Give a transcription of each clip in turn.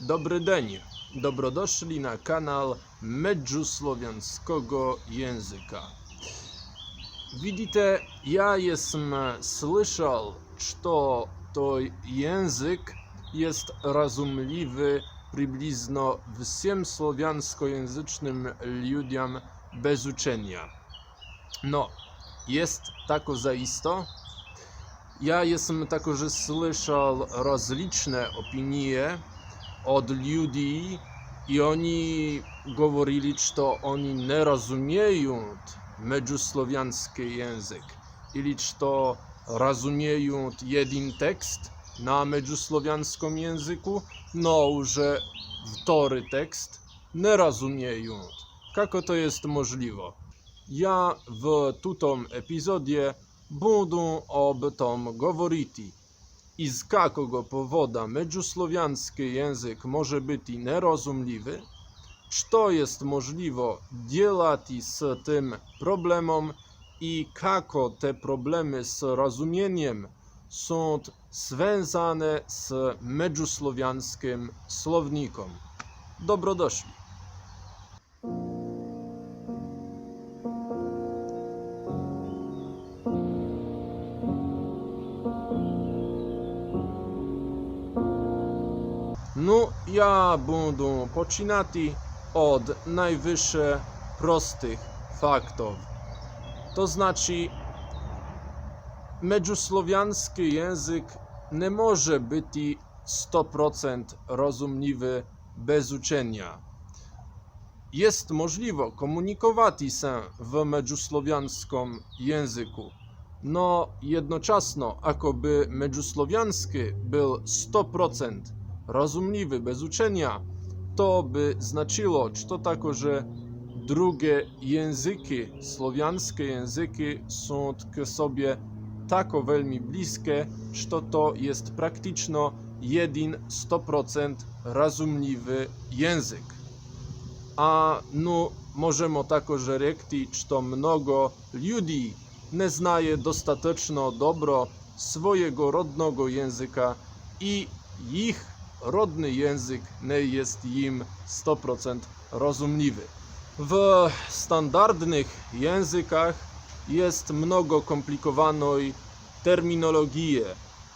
Dobry dzień. Dobrodoszli na kanał Medjusłowiańskiego Języka. Widzicie, ja jestem słyszał, że to język jest rozumliwy przybliżno wszystkim słowiańskojęzycznym ludziom bez uczenia. No, jest tako zaisto? Ja jestem także słyszał rozliczne opinie od ludzi i oni mówili, że oni nie rozumieją međusłowiański język, ili że rozumieją jeden tekst na međusłowiańskim języku, no że wtory tekst nie rozumieją. Jak to jest możliwe? Ja w tym epizodzie będę ob tym mówić. I z jakiego powodu međusłowiański język może być nierozumliwy? Co jest możliwe działać z tym problemem i jak te problemy z rozumieniem są związane z međusłowiańskim słownikiem? Dobrodoszli. Ja będę poczynać od najwyższe prostych faktów. To znaczy, međusłowiański język nie może być 100% rozumliwy bez uczenia. Jest możliwe komunikować się w međusłowiańskim języku, no jednocześnie, akoby međusłowiański był 100% rozumliwy bez uczenia, to by znaczyło, że to tako, że drugie języki, słowiańskie języki są k sobie tako veľmi bliskie, że to jest praktycznie jeden 100% rozumliwy język. A no, możemy także rekti, że mnogo ludzi nie znaje dostateczno dobro swojego rodnego języka i ich rodny język nie jest im 100% rozumliwy. W standardnych językach jest mnogo komplikowanej terminologii,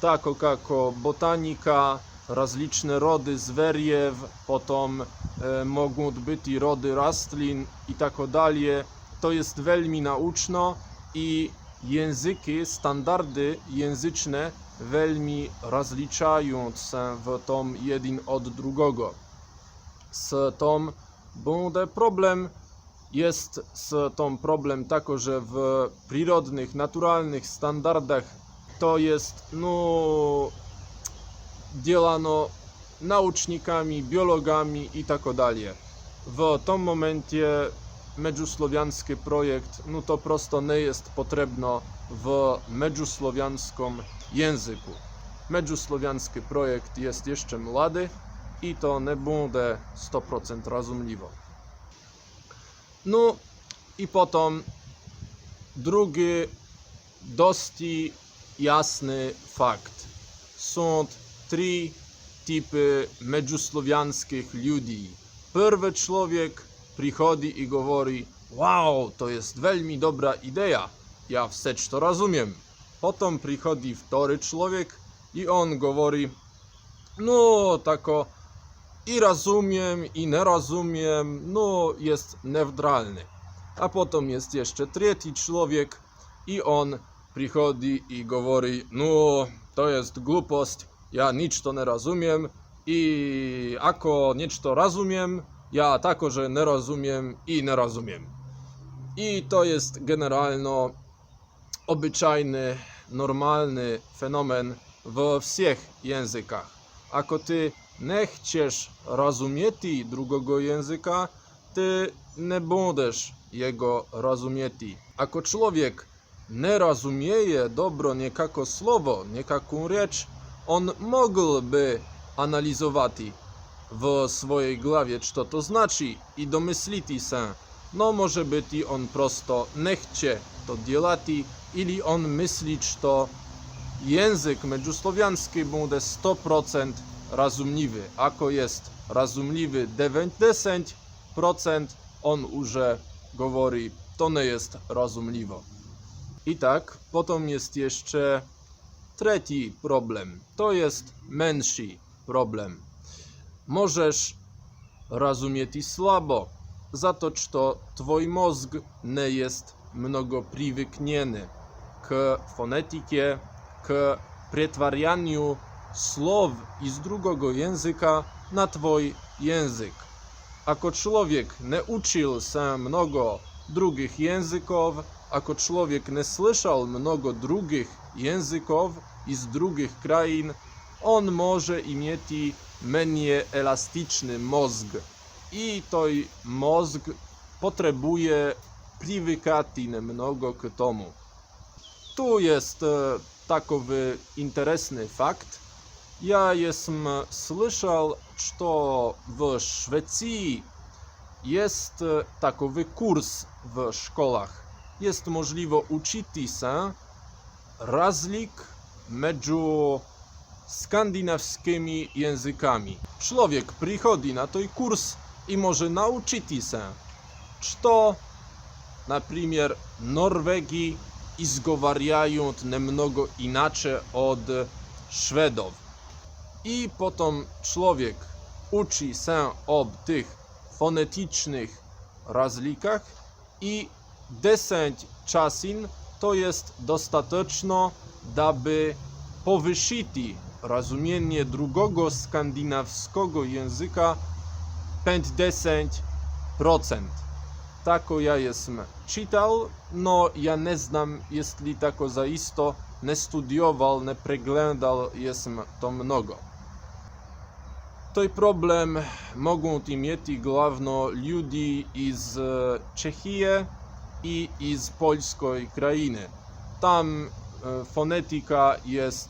tako kako botanika, razliczne rody zwieriew, potom e, mogą być i rody rastlin i tak dalej. To jest veľmi nauczno i języki, standardy języczne veľmi rozliczają się w tom jeden od drugiego. Z tom będzie problem, jest z tom problem tako, że w przyrodnych, naturalnych standardach to jest no dzielano naucznikami, biologami i tak dalej. W tym momencie međusłowiański projekt, no to prosto nie jest potrzebno w međusłowiańskim języku. Međusłowiański projekt jest jeszcze młody i to nie będzie 100% rozumliwe. No i potem drugi dosti jasny fakt. Są trzy typy međusłowiańskich ludzi. Pierwszy człowiek przychodzi i mówi: Wow, to jest veľmi dobra idea. Ja wstecz to rozumiem. Potem przychodzi wtory człowiek i on mówi: No, tako i rozumiem, i nie rozumiem, no jest neutralny. A potem jest jeszcze trzeci człowiek i on przychodzi i mówi, no to jest głupość, ja nic to nie rozumiem i ako nic to rozumiem, ja tako, że nie rozumiem i nie rozumiem. I to jest generalno obyczajny, normalny fenomen we wszystkich językach. Ako ty nie chcesz rozumieć drugiego języka, ty nie będziesz jego rozumieć. Ako człowiek nie rozumieje dobro niekako słowo, niekaką rzecz, on mógłby analizować w swojej glawie, co to znaczy i domysliti se. No może biti on prosto nechće to djelati ili on myśli, to język međuslowiański będzie 100% rozumliwy. Ako jest rozumliwy 90%, on już mówi, to nie jest rozumliwo. I tak, potem jest jeszcze trzeci problem. To jest mniejszy problem. Możesz rozumieć słabo, za to, że twój mózg nie jest mnogo przywykniony k fonetyce, k przetwarzaniu słów z drugiego języka na twój język. Ako człowiek nie uczył się mnogo drugich języków, ako człowiek nie słyszał mnogo drugich języków i z drugich krain, on może mieć elastyczny mózg i toj mózg potrzebuje przywykati mnogo k tomu. Tu jest e, takowy interesny fakt. Ja jestem słyszał, że w Szwecji jest e, takowy kurs w szkołach. Jest możliwe uczyć się razlik między skandynawskimi językami. Człowiek przychodzi na ten kurs i może nauczyć się, czy to na przykład Norwegii i zgowariają mnogo inaczej od Szwedów. I potem człowiek uczy się o tych fonetycznych rozlikach i 10 czasin to jest dostateczno, aby powyższyć rozumienie drugiego skandynawskiego języka 50%. Tako ja jestem czytał, no ja nie znam, jeśli tako zaisto, nie studiował, nie przeglądał jestem to mnogo. Toj problem mogą mieć główno ludzie z e, Czechii i z polskiej krainy. Tam e, fonetyka jest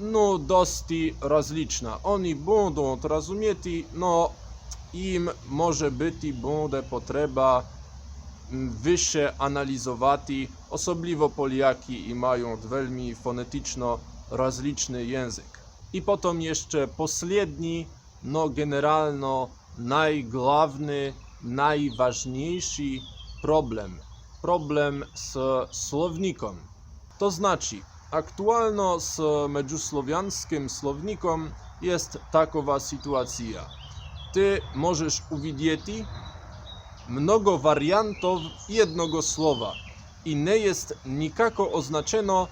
no dosti rozliczna. Oni będą rozumieć, no im może być będzie potrzeba mm, wyższe analizować, osobliwo Poliaki i mają veľmi fonetyczno rozliczny język. I potem jeszcze posledni, no generalno najgłówny, najważniejszy problem. Problem z słownikiem. To znaczy, aktualno z međusłowianskim słownikiem jest takowa sytuacja. Ty możesz uwidzieć mnogo wariantów jednego słowa i nie jest nikako oznaczeno,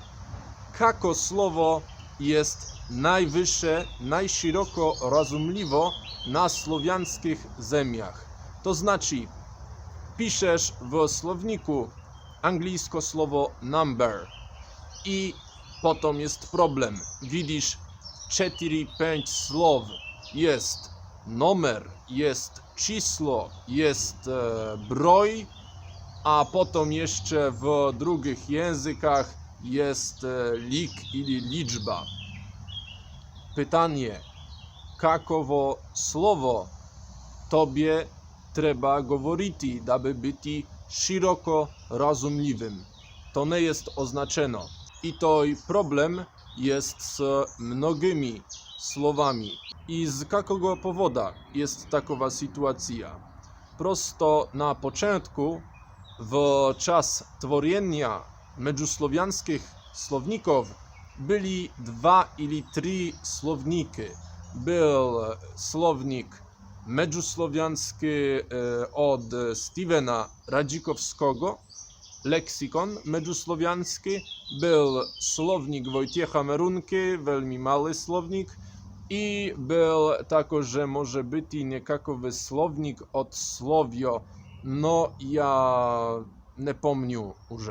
kako słowo jest najwyższe, najszeroko rozumliwo na słowiańskich ziemiach. To znaczy, piszesz w słowniku angielskie słowo number i potem jest problem. Widzisz, 4-5 słów jest numer, jest czysło, jest e, broj, a potem jeszcze w drugich językach jest e, lik ili liczba. Pytanie, kakowo słowo tobie trzeba mówić, aby być szeroko rozumliwym To nie jest oznaczone. I to problem jest z mnogimi słowami. I z jakiego powodu jest takowa sytuacja? Prosto na początku, w czas tworzenia međusłowiańskich słowników, byli dwa ili trzy słowniki. Był słownik međusłowiański e, od Stevena Radzikowskiego, leksykon međusłowiański, był słownik Wojciecha Merunki, veľmi mały słownik, i był także może być niekakowy słownik od Słowio, no ja nie pamiętam już.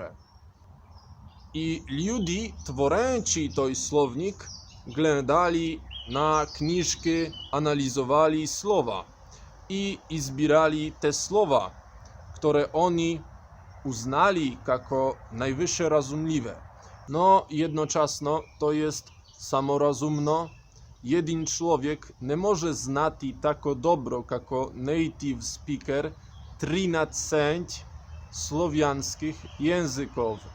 I ludzie tworzący ten słownik glądali na książki, analizowali słowa i zbierali te słowa, które oni uznali jako najwyższe razumliwe. No, jednoczasno to jest samorazumno. Jeden człowiek nie może znati tako dobro jako native speaker 13 słowiańskich języków.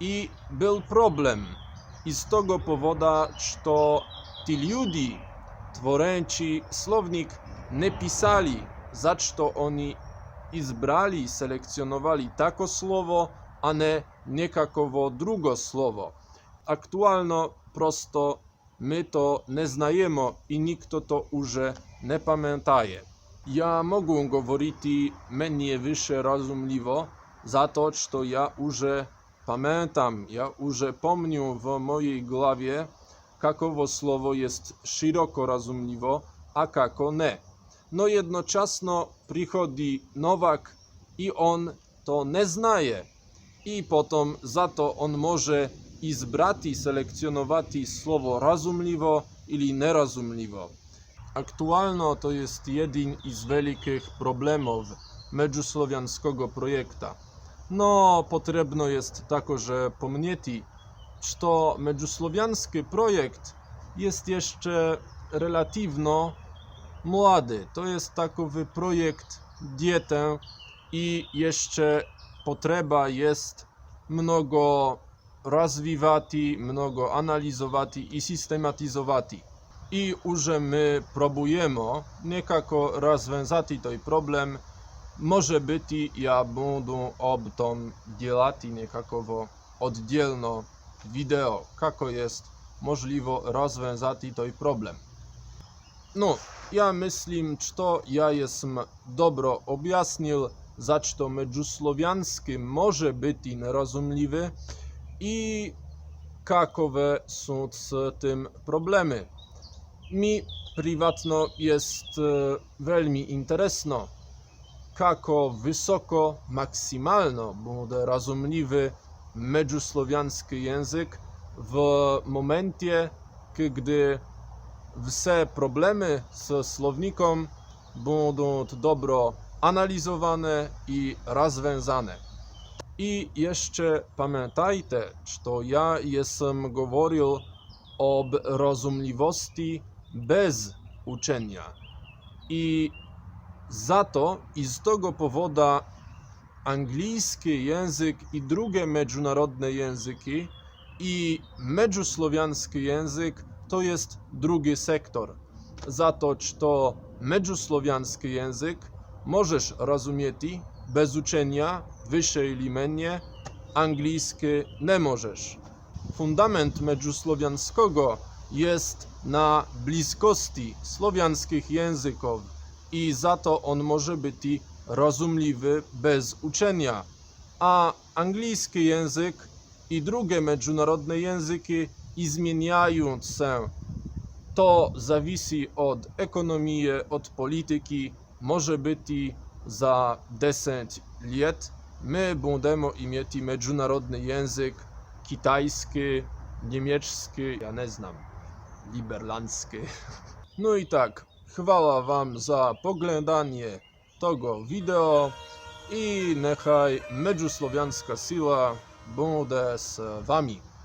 I był problem. I z tego powodu, że ci ludzie, tworęci słownik, nie pisali, za co oni вони ізбрали і селекціонували таке слово, а не ніяково друге слово. Актуально просто ми то не знаємо і ніхто то уже не пам'ятає. Я можу говорити мені вище розумливо, за to, що я уже pamiętam, ja уже помню w mojej głowie, kakowo słowo jest szeroko rozumliwo, a kako nie. No jednocześnie przychodzi Nowak i on to nie znaje. I potem za to on może i zbrati selekcjonować słowo rozumliwo ili nerozumliwo. Aktualno to jest jeden z wielkich problemów međusłowiańskiego projekta. No, potrzebno jest także pomnieti, że međusłowiański projekt jest jeszcze relatywno Młody to jest takowy projekt, dietę i jeszcze potrzeba jest mnogo rozwijati, mnogo analizować i systematyzować I że my próbujemy niekako rozwiązati ten problem, może być ja będę ob tym dzielati niekakowo oddzielno wideo, kako jest możliwo rozwiązati ten problem. No, ja myślę, że to ja jestem dobro objaśnił, za co međusłowiański może być nierozumliwy i kakowe są z tym problemy. Mi prywatno jest e, veľmi interesno, kako wysoko, maksymalno będzie rozumliwy međusłowiański język w momencie, gdy Vse problemy z słownikom będą dobro analizowane i rozwiązane. I jeszcze pamiętajcie, że ja jestem mówił o rozumliwości bez uczenia. I za to i z tego powodu angielski język i drugie międzynarodne języki i międzysłowiański język to jest drugi sektor. Za to, że međusłowiański język możesz rozumieć bez uczenia wyższej limenie, angielski nie możesz. Fundament međusłowiańskiego jest na bliskości słowiańskich języków i za to on może być rozumliwy bez uczenia. A angielski język i drugie międzynarodne języki i zmieniają się. To zawisi od ekonomii, od polityki. Może być za 10 lat my będziemy mieć międzynarodny język kitajski, niemiecki, ja nie znam, liberlandzki. No i tak, chwała wam za poglądanie tego wideo i niechaj međusłowiańska siła będzie z wami.